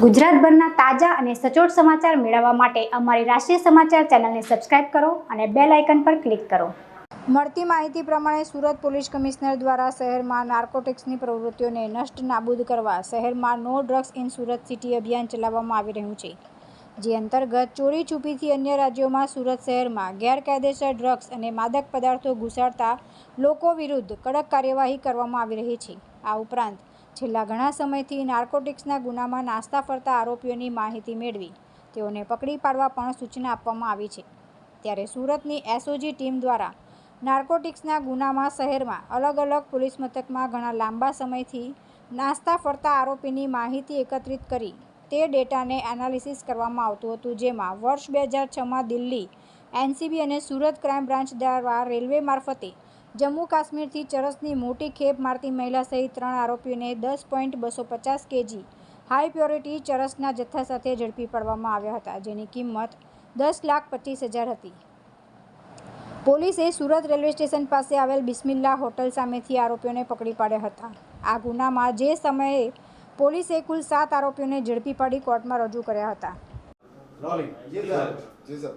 ગુજરાતભરના તાજા અને સચોટ સમાચાર મેળવવા માટે અમારી રાષ્ટ્રીય સમાચાર ચેનલને સબસ્ક્રાઇબ કરો અને બેલ આઇકન પર ક્લિક કરો. મળતી માહિતી પ્રમાણે સુરત પોલીસ કમિશનર દ્વારા શહેરમાં નાર્કોટિક્સની પ્રવૃત્તિઓને નષ્ટ નાબૂદ કરવા શહેરમાં નો ડ્રગ્સ ઇન સુરત સિટી અભિયાન ચલાવવામાં આવી રહ્યું છે. જે અંતર્ગત ચોરી છુપીથી અન્ય રાજ્યોમાં સુરત શહેરમાં ગેરકાયદેસર ડ્રગ્સ અને માદક પદાર્થો ઘુસાડતા લોકો વિરુદ્ધ કડક કાર્યવાહી કરવામાં આવી રહી છે. આ ઉપરાંત છેલ્લા ઘણા સમયથી નાર્કોટિક્સના ગુનામાં નાસ્તા ફરતા આરોપીઓની માહિતી મેળવી. તેઓને પકડી પાડવા પણ સૂચના આપવામાં આવી છે. ત્યારે સુરતની એસઓજી ટીમ દ્વારા નાર્કોટિક્સના ગુનામાં શહેરમાં અલગ અલગ પોલીસ મથકમાં ઘણા લાંબા સમયથી નાસ્તા ફરતા આરોપીની માહિતી એકત્રિત કરી તે ડેટાને એનાલિસિસ કરવામાં આવતું હતું, જેમાં વર્ષ બે હજાર છમાં દિલ્હી, એનસીબી અને સુરત ક્રાઇમ બ્રાન્ચ દ્વારા રેલવે મારફતે જમ્મુ કાશ્મીરથી ચરસની મોટી ખેપ મારતી મહિલા સહિત ત્રણ આરોપીઓને દસ પોઈન્ટ બસો પચાસ કેજી હાઈ પ્યોરિટી ચરસના જથ્થા સાથે ઝડપી પાડવામાં આવ્યા હતા જેની કિંમત દસ લાખ પચીસ હજાર હતી. પોલીસે સુરત રેલવે સ્ટેશન પાસે આવેલ બિસ્મિલ્લા હોટલ સામેથી આરોપીઓને પકડી પાડ્યા હતા. આ ગુનામાં જે સમયે પોલીસે કુલ સાત આરોપીઓને ઝડપી પાડી કોર્ટમાં રજૂ કર્યા હતા રોલિંગ જી સર જી સર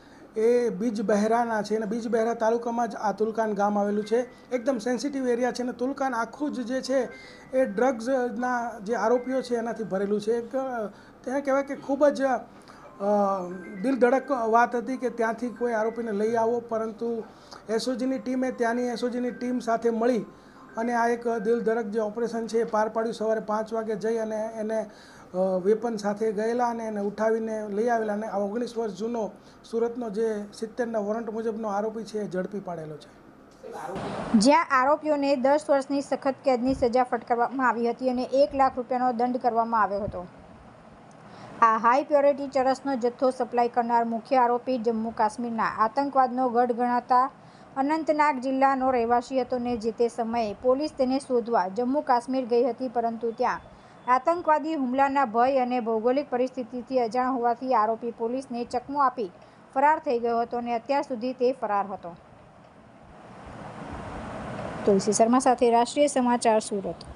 એ બીજ બહેરાના છે અને બીજ બહેરા તાલુકામાં જ આ તુલકાન ગામ આવેલું છે. એકદમ સેન્સિટિવ એરિયા છે અને તુલકાન આખું જ જે છે એ ડ્રગ્સના જે આરોપીઓ છે એનાથી ભરેલું છે. એક તેને કહેવાય કે ખૂબ જ દિલ ધડક વાત હતી કે ત્યાંથી કોઈ આરોપીને લઈ આવો, પરંતુ એસઓજીની ટીમે ત્યાંની એસઓજીની ટીમ સાથે મળી અને આ એક દિલ ધડક જે ઓપરેશન છે એ પાર પાડ્યું. સવારે પાંચ વાગે જઈ અને એને વેપન સાથે ગયેલા અને એને ઉઠાવીને લઈ આવેલા અને આ ઓગણીસ વર્ષ જૂનો સુરતનો જે સિત્તેરના વોરંટ મુજબનો આરોપી છે એ ઝડપી પાડેલો છે. જ્યાં આરોપીઓને દસ વર્ષની સખત કેદની સજા ફટકારવામાં આવી હતી અને એક લાખ રૂપિયાનો દંડ કરવામાં આવ્યો હતો. આ હાઈ પ્યોરિટી ચરસનો જથ્થો સપ્લાય કરનાર મુખ્ય આરોપી જમ્મુ કાશ્મીરના આતંકવાદનો ગઢ ગણાતા અનંતનાગ જિલ્લાનો રહેવાસી હતો ને જે તે સમયે પોલીસ તેને શોધવા જમ્મુ કાશ્મીર ગઈ હતી, પરંતુ ત્યાં આતંકવાદી હુમલાના ભય અને ભૌગોલિક પરિસ્થિતિથી અજાણ હોવાથી આરોપી પોલીસને ચકમો આપી ફરાર થઈ ગયો હતો અને અત્યાર સુધી તે ફરાર હતો. તુલસી શર્મા સાથે રાષ્ટ્રીય સમાચાર સુરત.